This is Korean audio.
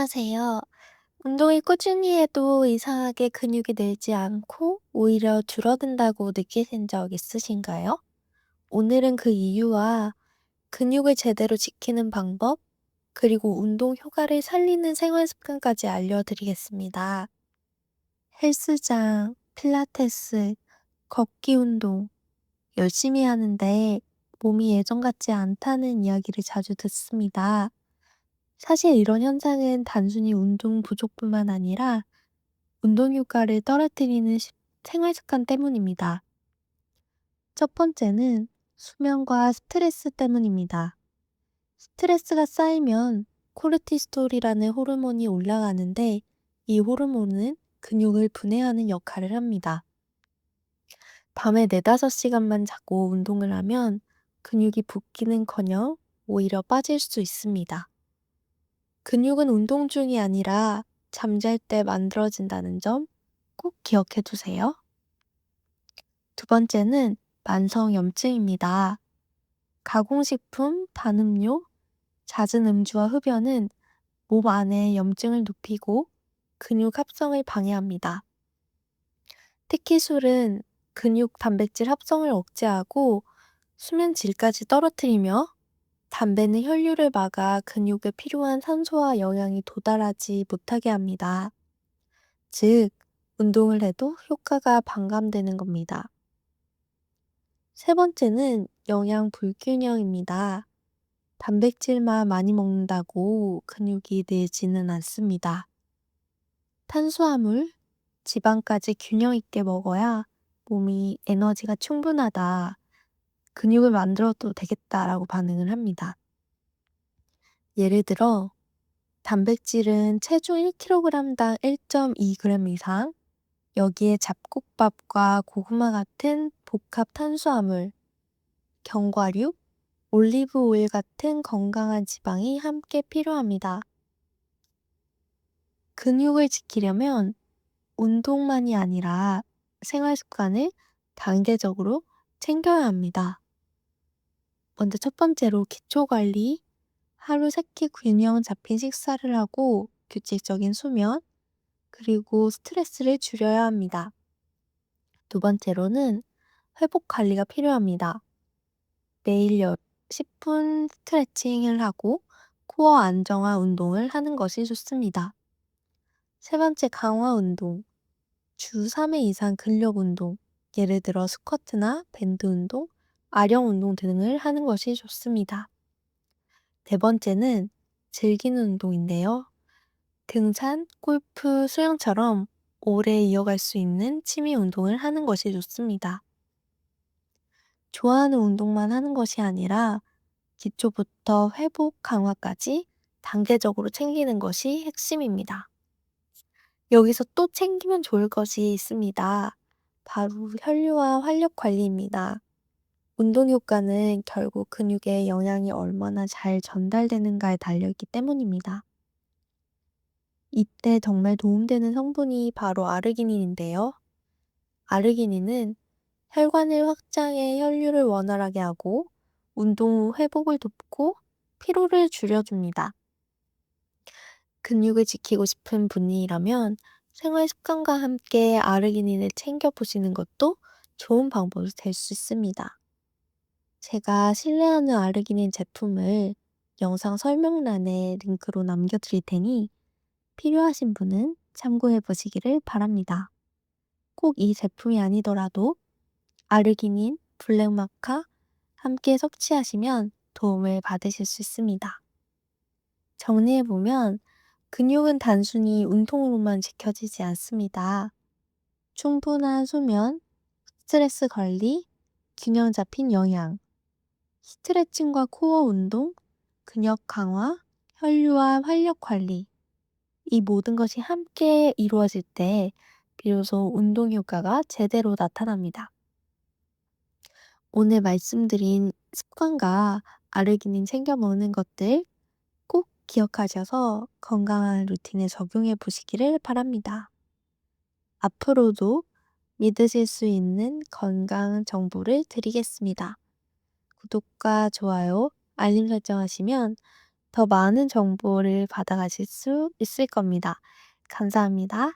안녕하세요. 운동을 꾸준히 해도 이상하게 근육이 늘지 않고 오히려 줄어든다고 느끼신 적 있으신가요? 오늘은 그 이유와 근육을 제대로 지키는 방법, 그리고 운동 효과를 살리는 생활 습관까지 알려드리겠습니다. 헬스장, 필라테스, 걷기 운동 열심히 하는데 몸이 예전 같지 않다는 이야기를 자주 듣습니다. 사실 이런 현상은 단순히 운동 부족뿐만 아니라 운동 효과를 떨어뜨리는 시- 생활 습관 때문입니다. 첫 번째는 수면과 스트레스 때문입니다. 스트레스가 쌓이면 코르티솔이라는 호르몬이 올라가는데 이 호르몬은 근육을 분해하는 역할을 합니다. 밤에 4, 5시간만 자고 운동을 하면 근육이 붓기는커녕 오히려 빠질 수 있습니다. 근육은 운동 중이 아니라 잠잘 때 만들어진다는 점 꼭 기억해 두세요. 두 번째는 만성염증입니다. 가공식품, 단음료, 잦은 음주와 흡연은 몸 안에 염증을 높이고 근육 합성을 방해합니다. 특히 술은 근육 단백질 합성을 억제하고 수면 질까지 떨어뜨리며 담배는 혈류를 막아 근육에 필요한 산소와 영양이 도달하지 못하게 합니다. 즉, 운동을 해도 효과가 반감되는 겁니다. 세 번째는 영양 불균형입니다. 단백질만 많이 먹는다고 근육이 늘지는 않습니다. 탄수화물, 지방까지 균형 있게 먹어야 몸이 에너지가 충분하다. 근육을 만들어도 되겠다라고 반응을 합니다. 예를 들어, 단백질은 체중 1kg당 1.2g 이상, 여기에 잡곡밥과 고구마 같은 복합 탄수화물, 견과류, 올리브 오일 같은 건강한 지방이 함께 필요합니다. 근육을 지키려면 운동만이 아니라 생활 습관을 단계적으로 챙겨야 합니다. 먼저 첫 번째로 기초 관리, 하루 세 끼 균형 잡힌 식사를 하고 규칙적인 수면, 그리고 스트레스를 줄여야 합니다. 두 번째로는 회복 관리가 필요합니다. 매일 10분 스트레칭을 하고 코어 안정화 운동을 하는 것이 좋습니다. 세 번째 강화 운동. 주 3회 이상 근력 운동, 예를 들어 스쿼트나 밴드 운동, 아령 운동 등을 하는 것이 좋습니다. 네 번째는 즐기는 운동인데요. 등산, 골프, 수영처럼 오래 이어갈 수 있는 취미 운동을 하는 것이 좋습니다. 좋아하는 운동만 하는 것이 아니라 기초부터 회복 강화까지 단계적으로 챙기는 것이 핵심입니다. 여기서 또 챙기면 좋을 것이 있습니다. 바로 혈류와 활력 관리입니다. 운동 효과는 결국 근육에 영양이 얼마나 잘 전달되는가에 달려있기 때문입니다. 이때 정말 도움되는 성분이 바로 아르기닌인데요. 아르기닌은 혈관을 확장해 혈류를 원활하게 하고 운동 후 회복을 돕고 피로를 줄여줍니다. 근육을 지키고 싶은 분이라면 생활 습관과 함께 아르기닌을 챙겨 보시는 것도 좋은 방법이 될 수 있습니다. 제가 신뢰하는 아르기닌 제품을 영상 설명란에 링크로 남겨드릴 테니 필요하신 분은 참고해 보시기를 바랍니다. 꼭 이 제품이 아니더라도 아르기닌, 블랙마카 함께 섭취하시면 도움을 받으실 수 있습니다. 정리해보면 근육은 단순히 운동으로만 지켜지지 않습니다. 충분한 수면, 스트레스 관리, 균형 잡힌 영양, 스트레칭과 코어 운동, 근육 강화, 혈류와 활력 관리. 이 모든 것이 함께 이루어질 때 비로소 운동 효과가 제대로 나타납니다. 오늘 말씀드린 습관과 아르기닌 챙겨 먹는 것들 기억하셔서 건강한 루틴에 적용해 보시기를 바랍니다. 앞으로도 믿으실 수 있는 건강 정보를 드리겠습니다. 구독과 좋아요, 알림 설정하시면 더 많은 정보를 받아가실 수 있을 겁니다. 감사합니다.